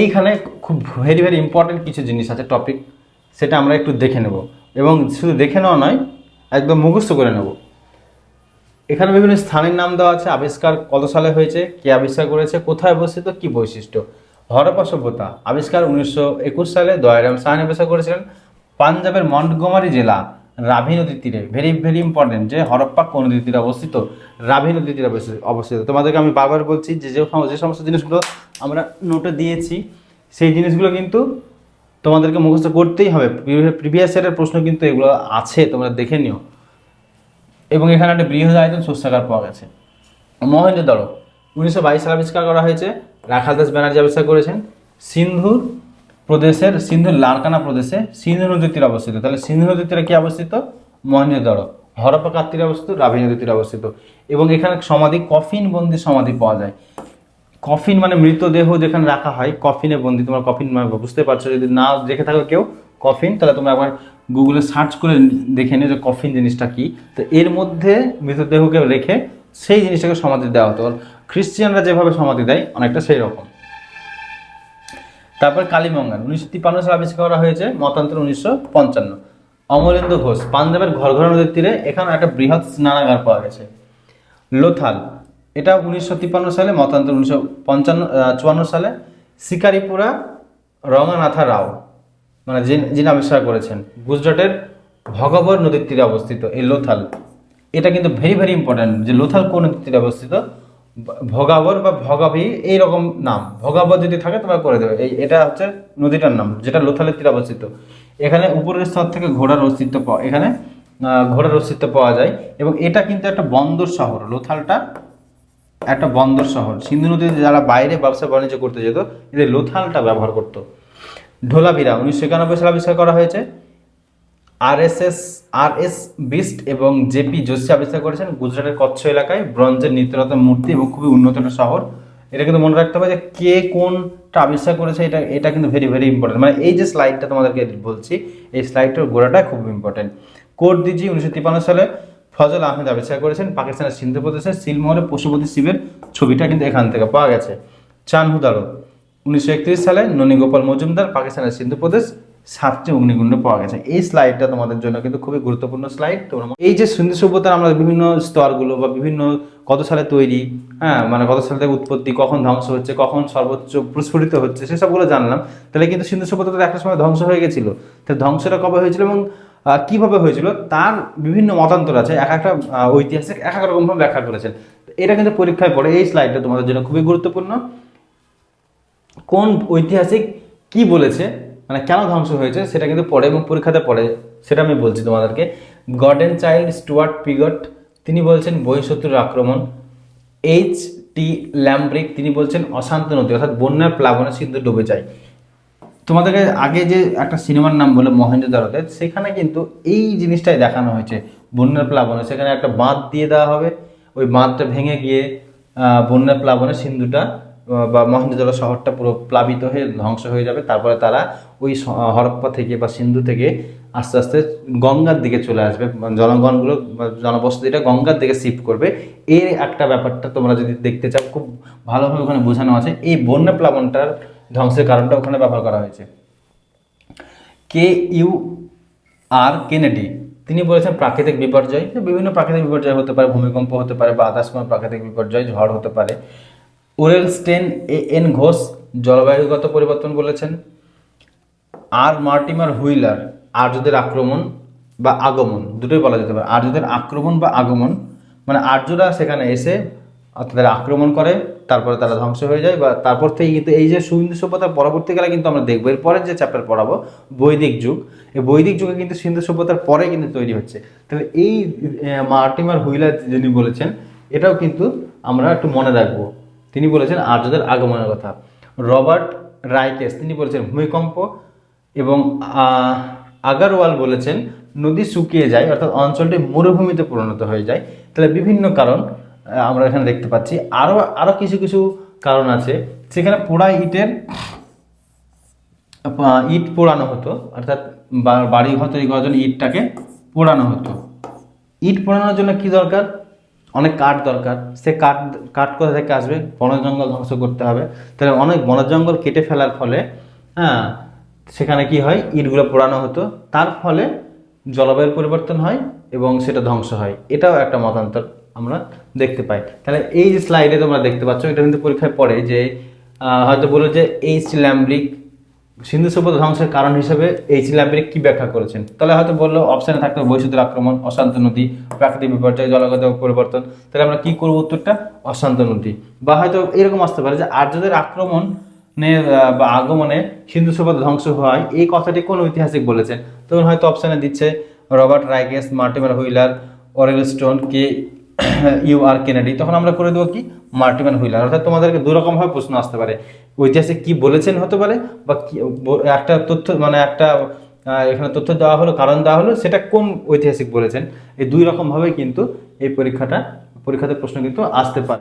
এইখানে খুব very very important কিছু জিনিস আছে টপিক সেটা আমরা একটু দেখে নেব। এবং শুধু দেখে নেওয়া নয়, একদম মুখস্থ করে নেব। এখানে বিভিন্ন স্থানের নাম দেওয়া আছে, আবিষ্কার কত সালে হয়েছে, কে আবিষ্কার করেছে, কোথায় অবস্থিত, কি বৈশিষ্ট্য? হরপ্পা সভ্যতা আবিষ্কার উনিশশো একুশ সালে দয়ারাম সাহান আবিষ্কার করেছিলেন। পাঞ্জাবের মন্টগোমারি জেলা রাভি নদীর তীরে ভেরি ভেরি ইম্পর্টেন্ট যে হরপ্পা কোন নদীর তীরে অবস্থিত? রাভি নদীর তীরে অবস্থিত- তোমাদেরকে আমি বারবার বলছি, যে যে সমস্ত জিনিসগুলো আমরা নোটে দিয়েছি, সেই জিনিসগুলো কিন্তু তোমাদেরকে মুখস্থ করতেই হবে। প্রিভিয়াস ইয়ারের প্রশ্ন কিন্তু এগুলো আছে, তোমরা দেখে নিও। এবং এখানে একটা বৃহৎ আয়তন শস্যাগার পাওয়া গেছে। মহেন্দ্রদড় উনিশশো বাইশ সালে আবিষ্কার করা হয়েছে। রাখাল দাস ব্যানার্জি আবিষ্কার করেছেন। সিন্ধুর প্রদেশের সিন্ধুর লারকানা প্রদেশে সিন্ধু নদীর তীরে অবস্থিত। তাহলে সিন্ধু নদীর তীরে কি অবস্থিত? মহেন্দ্রদড় হরপ্পা কার তীরে অবস্থিত রাভি নদীর তীরে অবস্থিত। এবং এখানে সমাধি, কফিন বন্দি সমাধি পাওয়া যায়। কফিন মানে মৃতদেহ যেখানে রাখা হয়, কফিনে বন্দি। তোমরা কফিন মানে বুঝতে পারছ, যদি না দেখে থাকো কেউ কফিন, তাহলে তোমরা একবার গুগলে সার্চ করে দেখে নিও যে কফিন জিনিসটা কি। তো এর মধ্যে মৃতদেহকে রেখে সেই জিনিসটাকে সমাধি দেওয়া হতো। খ্রিস্টিয়ানরা যেভাবে সমাধি দেয়, অনেকটা সেই রকম। তারপর কালীমঙ্গান, উনিশশো তিপ্পান্ন সালে আবিষ্কার করা হয়েছে মতান্তর উনিশশো পঞ্চান্ন। অমরেন্দ্র ঘোষ, পাঞ্জাবের ঘর ঘরঘর নদীর তীরে এখানে একটা বৃহৎ স্নানাগার পাওয়া গেছে। লোথাল এটা উনিশশো তিপ্পান্ন সালে, মতান্তর উনিশশো পঞ্চান্ন চুয়ান্ন সালে। শিকারিপুরা রঙ্গনাথা রাও মানে যিনি আবিষ্কার করেছেন, গুজরাটের ভগবর নদীর তীরে অবস্থিত এই লোথাল। এটা কিন্তু ভেরি ভেরি ইম্পর্ট্যান্ট যে লোথাল কোন নদীর তীরে অবস্থিত? ভগাবর বা ভগাভি এইরকম নাম। ভগাবর যদি থাকে তোমরা করে দেবে। এই, এটা হচ্ছে নদীটার নাম, যেটা লোথালের তীরে অবস্থিত। এখানে উপরের স্তর থেকে ঘোড়ার অস্তিত্ব পাওয়া, এখানে ঘোড়ার অস্তিত্ব পাওয়া যায়। এবং এটা কিন্তু একটা বন্দর শহর। লোথালটা একটা বন্দর শহর। সিন্ধু নদীতে যারা বাইরে ব্যবসা বাণিজ্য করতে যেত, এদের লোথালটা ব্যবহার করতো। ঢোলাবিরা উনিশশো একানব্বই সালে আবিষ্কার করা হয়েছে। আরএসএস, আরএস বিস্ট এবং জেপি যোশী আবিষ্কার করেছেন গুজরাটের কচ্ছ এলাকায়। ব্রঞ্জের নিত্যরত মূর্তি এবং খুবই উন্নত একটা শহর। এটা কিন্তু মনে রাখতে হবে যে কে কোনটা আবিষ্কার করেছে, এটা এটা কিন্তু ভেরি ভেরি ইম্পর্টেন্ট মানে এই যে স্লাইডটা তোমাদেরকে বলছি, এই স্লাইডটার গোড়াটা খুব ইম্পর্টেন্ট কোট দিজি উনিশশো তিপ্পান্ন সালে ফজল আহমেদ আবিষ্কার করেছেন পাকিস্তানের সিন্ধু প্রদেশের সিলমোহরে পশুপতি শিবের ছবিটা কিন্তু এখান থেকে পাওয়া গেছে। চানহুদারো উনিশশো একত্রিশ সালে ননীগোপাল মজুমদার পাকিস্তানের সিন্ধু প্রদেশ সাতটি অগ্নিকুণ্ড পাওয়া গেছে। এই স্লাইডটা তোমাদের জন্য কিন্তু খুবই গুরুত্বপূর্ণ স্লাইড তোমরা এই যে সিন্ধু সভ্যতার আমরা বিভিন্ন স্তরগুলো বা বিভিন্ন কত সালে তৈরি হ্যাঁ মানে কত সাল থেকে উৎপত্তি, কখন ধ্বংস হচ্ছে, কখন সর্বোচ্চ প্রস্ফুটিত হচ্ছে সেসবগুলো জানলাম। তাহলে কিন্তু সিন্ধু সভ্যতা তো একটা সময় ধ্বংস হয়ে গেছিল। তাহলে ধ্বংসটা কবে হয়েছিল এবং কীভাবে হয়েছিল, তার বিভিন্ন মতান্তর আছে। এক একটা ঐতিহাসিক এক এক রকমভাবে ব্যাখ্যা করেছেন। এটা কিন্তু পরীক্ষায় পড়ে। এই স্লাইডটা তোমাদের জন্য খুবই গুরুত্বপূর্ণ। কোন ঐতিহাসিক কি বলেছে? মানে কেন ধ্বংস হয়েছে সেটা কিন্তু পড়ে এবং পরীক্ষাতে পড়ে, সেটা আমি বলছি তোমাদেরকে। গডেন চাইল্ড স্টুয়ার্ট পিগট তিনি বলছেন বহিঃশত্রুর আক্রমণ। এইচ টি ল্যাম্ব্রিক তিনি বলছেন অশান্ত নদী, অর্থাৎ বন্যার প্লাবনে সিন্ধু ডুবে যায়। তোমাদেরকে আগে যে একটা সিনেমার নাম বলে মহেন্দ্রদারতে সেখানে কিন্তু এই জিনিসটাই দেখানো হয়েছে, বন্যার প্লাবনে। সেখানে একটা বাঁধ দিয়ে দেওয়া হবে, ওই বাঁধটা ভেঙে গিয়ে বন্যার প্লাবনে সিন্ধুটা বা মহেন্দ্রজল শহরটা পুরো প্লাবিত হয়ে ধ্বংস হয়ে যাবে। তারপরে তারা ওই হরপ্পা থেকে বা সিন্ধু থেকে আস্তে আস্তে গঙ্গার দিকে চলে আসবে। মানে জনগণগুলো জনবসতিটা গঙ্গার দিকে শিফট করবে। এর একটা ব্যাপারটা তোমরা যদি দেখতে চাও, খুব ভালোভাবে ওখানে বোঝানো আছে। এই বন্যা প্লাবনটার ধ্বংসের কারণটা ওখানে ব্যবহার করা হয়েছে। কে ইউ আর কেনেডি, তিনি বলেছেন প্রাকৃতিক বিপর্যয়। বিভিন্ন প্রাকৃতিক বিপর্যয় হতে পারে, ভূমিকম্প হতে পারে বা আদার্স কোনো প্রাকৃতিক বিপর্যয়, ঝড় হতে পারে। ওরেল স্টেন এ এন ঘোষ জলবায়ুগত পরিবর্তন বলেছেন। আর মার্টিমার হুইলার আর্যদের আক্রমণ বা আগমন, দুটোই বলা যেতে পারে। আর্যদের আক্রমণ বা আগমন মানে আর্যরা সেখানে এসে তাদের আক্রমণ করে, তারপরে তারা ধ্বংস হয়ে যায় বা তারপর থেকে কিন্তু এই যে সিন্ধু সভ্যতার পরবর্তীকালে কিন্তু আমরা দেখব। এর পরের যে চ্যাপ্টার পড়াবো, বৈদিক যুগ, এই বৈদিক যুগে কিন্তু সিন্ধু সভ্যতার পরে কিন্তু তৈরি হচ্ছে। তাহলে এই মার্টিমার হুইলার যিনি বলেছেন, এটাও কিন্তু আমরা একটু মনে রাখব। তিনি বলেছেন আর্যদের আগমনের কথা। রবার্ট রাইকেস, তিনি বলেছেন ভূমিকম্প এবং আগারওয়াল বলেছেন নদী শুকিয়ে যায়, অর্থাৎ অঞ্চলটি মরুভূমিতে পরিণত হয়ে যায়। তাহলে বিভিন্ন কারণ আমরা এখানে দেখতে পাচ্ছি। আরও আরও কিছু কিছু কারণ আছে। সেখানে পোড়া ইটের ইট পোড়ানো হতো, অর্থাৎ বাড়ি ঘর তৈরি করার জন্য ইটটাকে পোড়ানো হতো। ইট পোড়ানোর জন্য কি দরকার? অনেক কাঠ দরকার। সে কাঠ কাঠ কোথা থেকে আসবে? বন জঙ্গল ধ্বংস করতে হবে। তাহলে অনেক বন জঙ্গল কেটে ফেলার ফলে হ্যাঁ সেখানে কি হয়? ইটগুলো পোড়ানো হতো। তার ফলে জলবায়ুর পরিবর্তন হয় এবং সেটা ধ্বংস হয়। এটাও একটা মতান্তর আমরা দেখতে পাই। তাহলে এই যে স্লাইডে তোমরা দেখতে পাচ্ছ, এটা কিন্তু পরীক্ষায় পড়ে যে হয়তো বলো যে এইচ ল্যাম্ব্রিক সিন্ধু সভ্যতা ধ্বংসের কারণ হিসেবে এইচ ল্যাম্ব্রিক কি ব্যাখ্যা করেছেন? তাহলে হয়তো বলল অপশানে থাকতো বৈশুদ্ধের আক্রমণ, অশান্ত নদী, প্রাকৃতিক বিপর্যয়, জলগত পরিবর্তন। তাহলে আমরা কি করব উত্তরটা? অশান্ত নদী। বা হয়তো এরকম আসতে পারে যে আর্যদের আক্রমণ বা আগমনে সিন্ধু সভ্যতা ধ্বংস হয়, এই কথাটি কোন ঐতিহাসিক বলেছেন? তখন হয়তো অপশানে দিচ্ছে Robert রাইগেস Mortimer Wheeler, Aurel Stein, K U R Kennedy, তখন আমরা করে দেবো কি? Mortimer Wheeler. অর্থাৎ তোমাদেরকে দুরকমভাবে রকম প্রশ্ন আসতে পারে। ঐতিহাসিক কি বলেছেন হতে পারে বা কি একটা তথ্য মানে একটা এখানে তথ্য দেওয়া হলো, কারণ দেওয়া হলো, সেটা কোন ঐতিহাসিক বলেছেন? এই দুই রকমভাবে কিন্তু এই পরীক্ষাটা, পরীক্ষাতে প্রশ্ন কিন্তু আসতে পারে।